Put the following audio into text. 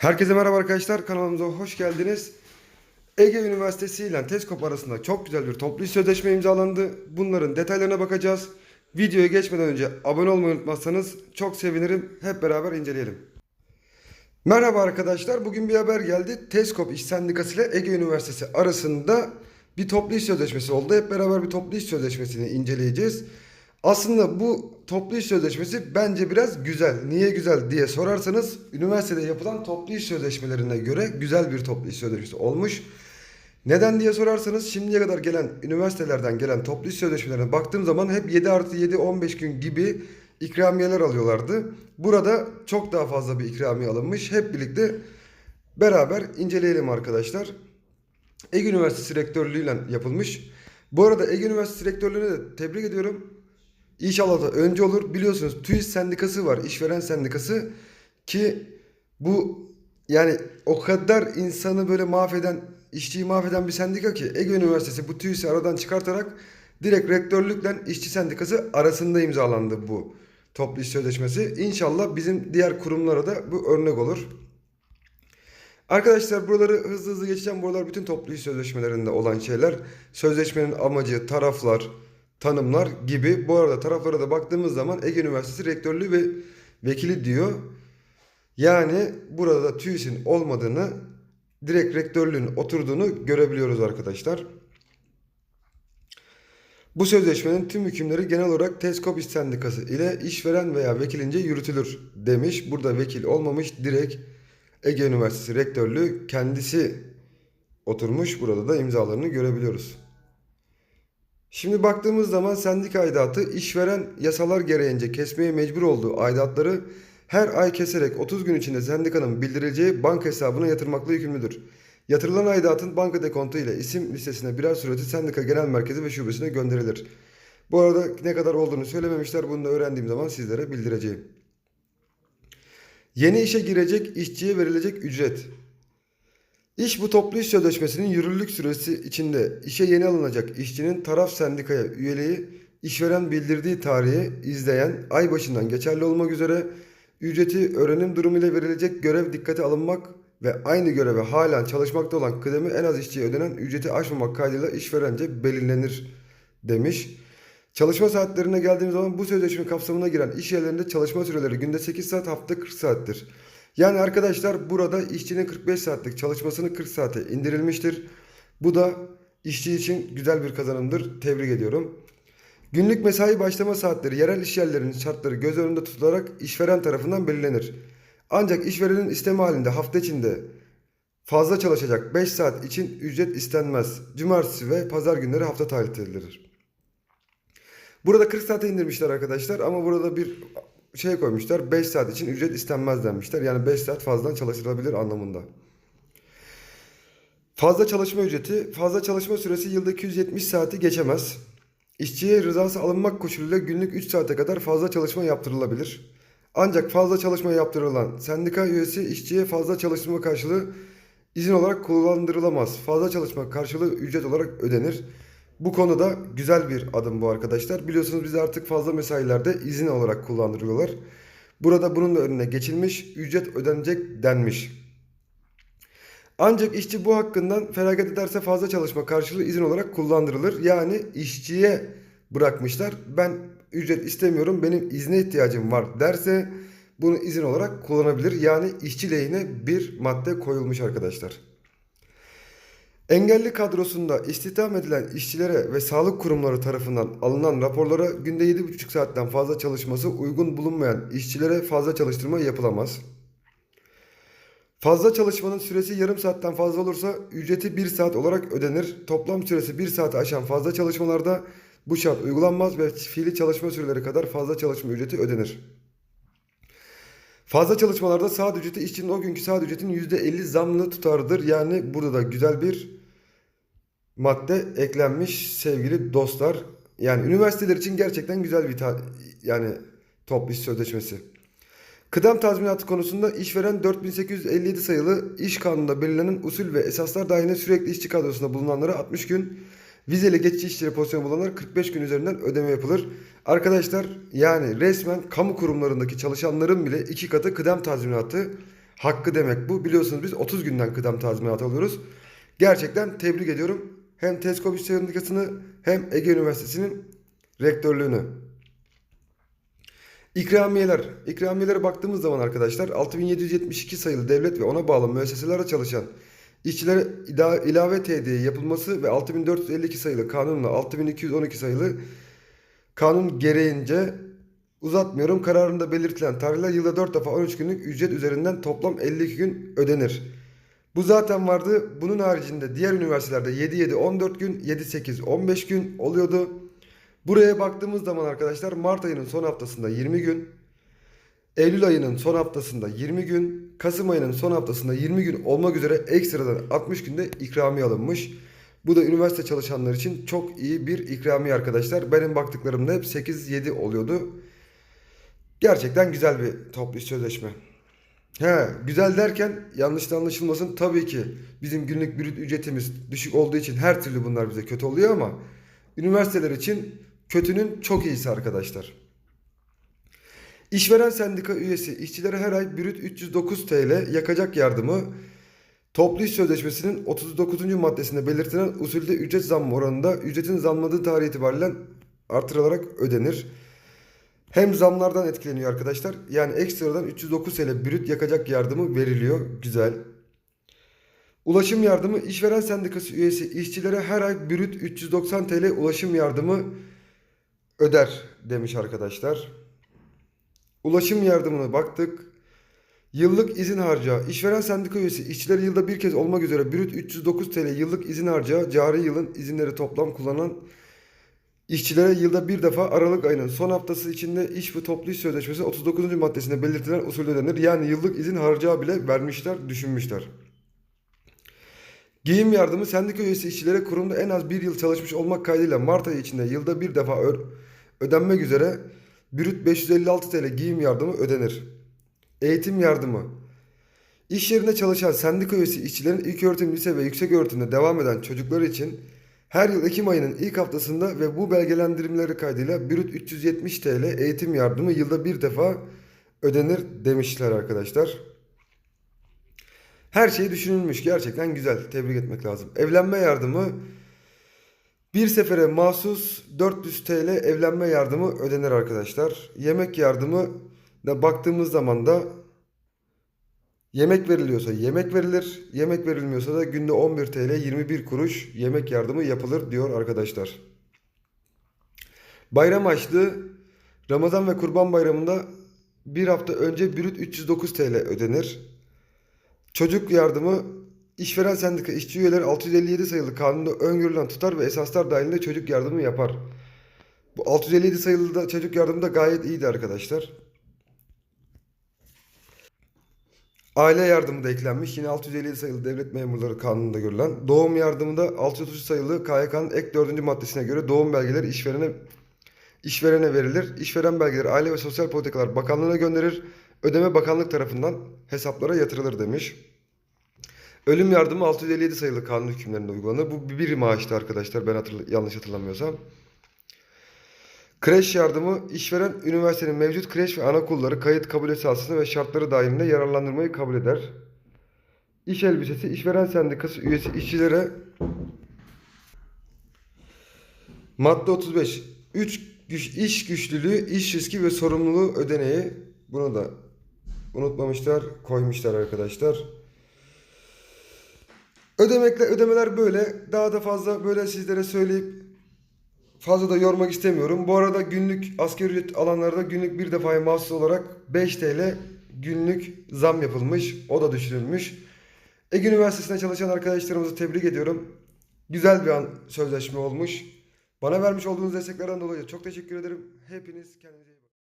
Herkese merhaba arkadaşlar. Kanalımıza hoş geldiniz. Ege Üniversitesi ile TESKOP arasında çok güzel bir toplu iş sözleşme imzalandı. Bunların detaylarına bakacağız. Videoya geçmeden önce abone olmayı unutmazsanız çok sevinirim. Hep beraber inceleyelim. Merhaba arkadaşlar. Bugün bir haber geldi. TESKOP İş Sendikası ile Ege Üniversitesi arasında bir toplu iş sözleşmesi oldu. Hep beraber bir toplu iş sözleşmesini inceleyeceğiz. Aslında bu toplu iş sözleşmesi bence biraz güzel. Niye güzel diye sorarsanız üniversitede yapılan toplu iş sözleşmelerine göre güzel bir toplu iş sözleşmesi olmuş. Neden diye sorarsanız şimdiye kadar gelen üniversitelerden gelen toplu iş sözleşmelerine baktığım zaman hep 7 artı 7 15 gün gibi ikramiyeler alıyorlardı. Burada çok daha fazla bir ikramiye alınmış. Hep birlikte beraber inceleyelim arkadaşlar. Ege Üniversitesi Rektörlüğü'yle yapılmış. Bu arada Ege Üniversitesi Rektörlüğü'ne de tebrik ediyorum. İnşallah da önce olur. Biliyorsunuz TÜİS Sendikası var. işveren Sendikası ki bu yani o kadar insanı böyle mahveden, işçiyi mahveden bir sendika ki Ege Üniversitesi bu TÜİS'i aradan çıkartarak direkt rektörlükle işçi sendikası arasında imzalandı bu toplu iş sözleşmesi. İnşallah bizim diğer kurumlara da bu örnek olur. Arkadaşlar buraları hızlı hızlı geçeceğim. Buralar bütün toplu iş sözleşmelerinde olan şeyler. Sözleşmenin amacı, taraflar, tanımlar gibi. Bu arada taraflara da baktığımız zaman Ege Üniversitesi Rektörlüğü ve Vekili diyor. Yani burada TÜİS'in olmadığını, direkt rektörlüğün oturduğunu görebiliyoruz arkadaşlar. Bu sözleşmenin tüm hükümleri genel olarak TESKOP İş Sendikası ile işveren veya vekilince yürütülür demiş. Burada vekil olmamış direkt Ege Üniversitesi Rektörlüğü kendisi oturmuş. Burada da imzalarını görebiliyoruz. Şimdi baktığımız zaman sendika aidatı işveren yasalar gereğince kesmeye mecbur olduğu aidatları her ay keserek 30 gün içinde sendikanın bildirileceği banka hesabına yatırmakla yükümlüdür. Yatırılan aidatın banka dekontu ile isim listesine birer sureti sendika genel merkezi ve şubesine gönderilir. Bu arada ne kadar olduğunu söylememişler. Bunu da öğrendiğim zaman sizlere bildireceğim. Yeni işe girecek işçiye verilecek ücret. İş bu toplu iş sözleşmesinin yürürlülük süresi içinde işe yeni alınacak işçinin taraf sendikaya üyeliği işveren bildirdiği tarihi izleyen ay başından geçerli olmak üzere ücreti öğrenim durumu ile verilecek görev dikkate alınmak ve aynı göreve halen çalışmakta olan kıdemi en az işçiye ödenen ücreti aşmamak kaydıyla işverence belirlenir demiş. Çalışma saatlerine geldiğimiz zaman bu sözleşme kapsamına giren iş yerlerinde çalışma süreleri günde 8 saat hafta 40 saattir. Yani arkadaşlar burada işçinin 45 saatlik çalışmasını 40 saate indirilmiştir. Bu da işçi için güzel bir kazanımdır. Tebrik ediyorum. Günlük mesai başlama saatleri yerel iş yerlerinin şartları göz önünde tutularak işveren tarafından belirlenir. Ancak işverenin isteme halinde hafta içinde fazla çalışacak 5 saat için ücret istenmez. Cumartesi ve pazar günleri hafta tatil edilir. Burada 40 saate indirmişler arkadaşlar ama burada bir şey koymuşlar 5 saat için ücret istenmez denmişler. Yani 5 saat fazladan çalışılabilir anlamında. Fazla çalışma ücreti, fazla çalışma süresi yılda 270 saati geçemez. İşçiye rızası alınmak koşuluyla günlük 3 saate kadar fazla çalışma yaptırılabilir. Ancak fazla çalışma yaptırılan sendika üyesi işçiye fazla çalışma karşılığı izin olarak kullandırılamaz. Fazla çalışma karşılığı ücret olarak ödenir. Bu konuda güzel bir adım bu arkadaşlar. Biliyorsunuz biz artık fazla mesailerde izin olarak kullandırıyorlar. Burada bunun da önüne geçilmiş, ücret ödenecek denmiş. Ancak işçi bu hakkından feragat ederse fazla çalışma karşılığı izin olarak kullandırılır. Yani işçiye bırakmışlar. Ben ücret istemiyorum, benim izne ihtiyacım var derse bunu izin olarak kullanabilir. Yani işçi lehine bir madde koyulmuş arkadaşlar. Engelli kadrosunda istihdam edilen işçilere ve sağlık kurumları tarafından alınan raporlara günde 7,5 saatten fazla çalışması uygun bulunmayan işçilere fazla çalıştırma yapılamaz. Fazla çalışmanın süresi yarım saatten fazla olursa ücreti 1 saat olarak ödenir. Toplam süresi 1 saati aşan fazla çalışmalarda bu şart uygulanmaz ve fiili çalışma süreleri kadar fazla çalışma ücreti ödenir. Fazla çalışmalarda saat ücreti işçinin o günkü saat ücretinin %50 zamlı tutardır. Yani burada da güzel bir madde eklenmiş sevgili dostlar. Yani üniversiteler için gerçekten güzel bir yani toplu iş sözleşmesi. Kıdem tazminatı konusunda işveren 4857 sayılı iş kanununda belirlenen usul ve esaslar dahilinde sürekli işçi kadrosunda bulunanlara 60 gün, vizeli geçici işçileri pozisyonu bulunanlara 45 gün üzerinden ödeme yapılır. Arkadaşlar yani resmen kamu kurumlarındaki çalışanların bile iki katı kıdem tazminatı hakkı demek bu. Biliyorsunuz biz 30 günden kıdem tazminatı alıyoruz. Gerçekten tebrik ediyorum. Hem TESKOP İş Sendikası'nı hem Ege Üniversitesi'nin rektörlüğünü. İkramiyeler. İkramiyelere baktığımız zaman arkadaşlar 6772 sayılı devlet ve ona bağlı müesseselerde çalışan işçilere ilave TD'ye yapılması ve 6452 sayılı kanunla 6212 sayılı kanun gereğince uzatmıyorum. Kararında belirtilen tarihler yılda 4 defa 13 günlük ücret üzerinden toplam 52 gün ödenir. Bu zaten vardı. Bunun haricinde diğer üniversitelerde 7-7-14 gün, 7-8-15 gün oluyordu. Buraya baktığımız zaman arkadaşlar Mart ayının son haftasında 20 gün, Eylül ayının son haftasında 20 gün, Kasım ayının son haftasında 20 gün olmak üzere ekstradan 60 günde ikramiye alınmış. Bu da üniversite çalışanlar için çok iyi bir ikramiye arkadaşlar. Benim baktıklarımda hep 8-7 oluyordu. Gerçekten güzel bir toplu sözleşme. He, güzel derken yanlış da anlaşılmasın. Tabii ki bizim günlük brüt ücretimiz düşük olduğu için her türlü bunlar bize kötü oluyor ama üniversiteler için kötünün çok iyisi arkadaşlar. İşveren sendika üyesi işçilere her ay brüt 309 TL yakacak yardımı toplu iş sözleşmesinin 39. maddesinde belirtilen usulde ücret zammı oranında ücretin zamladığı tarih itibariyle artırılarak ödenir. Hem zamlardan etkileniyor arkadaşlar. Yani ekstradan 309 TL brüt yakacak yardımı veriliyor. Güzel. Ulaşım yardımı işveren sendikası üyesi işçilere her ay brüt 390 TL ulaşım yardımı öder demiş arkadaşlar. Ulaşım yardımına baktık. Yıllık izin harcağı. İşveren sendika üyesi işçileri yılda bir kez olmak üzere brüt 309 TL yıllık izin harcağı cari yılın izinleri toplam kullanan İşçilere yılda bir defa Aralık ayının son haftası içinde iş ve toplu iş sözleşmesi 39. maddesinde belirtilen usulde ödenir. Yani yıllık izin harcağı bile vermişler, düşünmüşler. Giyim yardımı sendika üyesi işçilere kurumda en az bir yıl çalışmış olmak kaydıyla Mart ayı içinde yılda bir defa ödenmek üzere brüt 556 TL giyim yardımı ödenir. Eğitim yardımı. İş yerinde çalışan sendika üyesi işçilerin ilk öğretim, lise ve yüksek öğretimde devam eden çocuklar için her yıl Ekim ayının ilk haftasında ve bu belgelendirmeleri kaydıyla brüt 370 TL eğitim yardımı yılda bir defa ödenir demişler arkadaşlar. Her şey düşünülmüş. Gerçekten güzel. Tebrik etmek lazım. Evlenme yardımı bir sefere mahsus 400 TL evlenme yardımı ödenir arkadaşlar. Yemek yardımı da baktığımız zaman da yemek veriliyorsa yemek verilir. Yemek verilmiyorsa da günde 11 TL 21 kuruş yemek yardımı yapılır diyor arkadaşlar. Bayram açlığı Ramazan ve Kurban Bayramı'nda bir hafta önce brüt 309 TL ödenir. Çocuk yardımı işveren sendika işçi üyeleri 657 sayılı kanunda öngörülen tutar ve esaslar dahilinde çocuk yardımı yapar. Bu 657 sayılı da çocuk yardımı da gayet iyiydi arkadaşlar. Aile yardımı da eklenmiş. Yine 657 sayılı devlet memurları kanununda görülen. Doğum yardımı da 633 sayılı KYK'nın ek 4. maddesine göre doğum belgeleri işverene işverene verilir. İşveren belgeleri Aile ve Sosyal Politikalar Bakanlığı'na gönderir. Ödeme bakanlık tarafından hesaplara yatırılır demiş. Ölüm yardımı 657 sayılı kanun hükümlerinde uygulanır. Bu bir maaştı arkadaşlar ben hatırla- yanlış hatırlamıyorsam. Kreş yardımı işveren üniversitenin mevcut kreş ve anaokulları kayıt kabul esasını ve şartları dahilinde yararlandırmayı kabul eder. İş elbisesi işveren sendikası üyesi işçilere Madde 35. 3 güç, iş güçlülüğü, iş riski ve sorumluluğu ödeneği. Bunu da unutmamışlar, koymuşlar arkadaşlar. Ödemekle ödemeler böyle. Daha da fazla böyle sizlere söyleyip fazla da yormak istemiyorum. Bu arada günlük asgari ücret alanlarda günlük bir defaya mahsus olarak 5 TL günlük zam yapılmış. O da düşürülmüş. Ege Üniversitesi'nde çalışan arkadaşlarımızı tebrik ediyorum. Güzel bir an sözleşme olmuş. Bana vermiş olduğunuz desteklerden dolayı çok teşekkür ederim. Hepiniz kendinize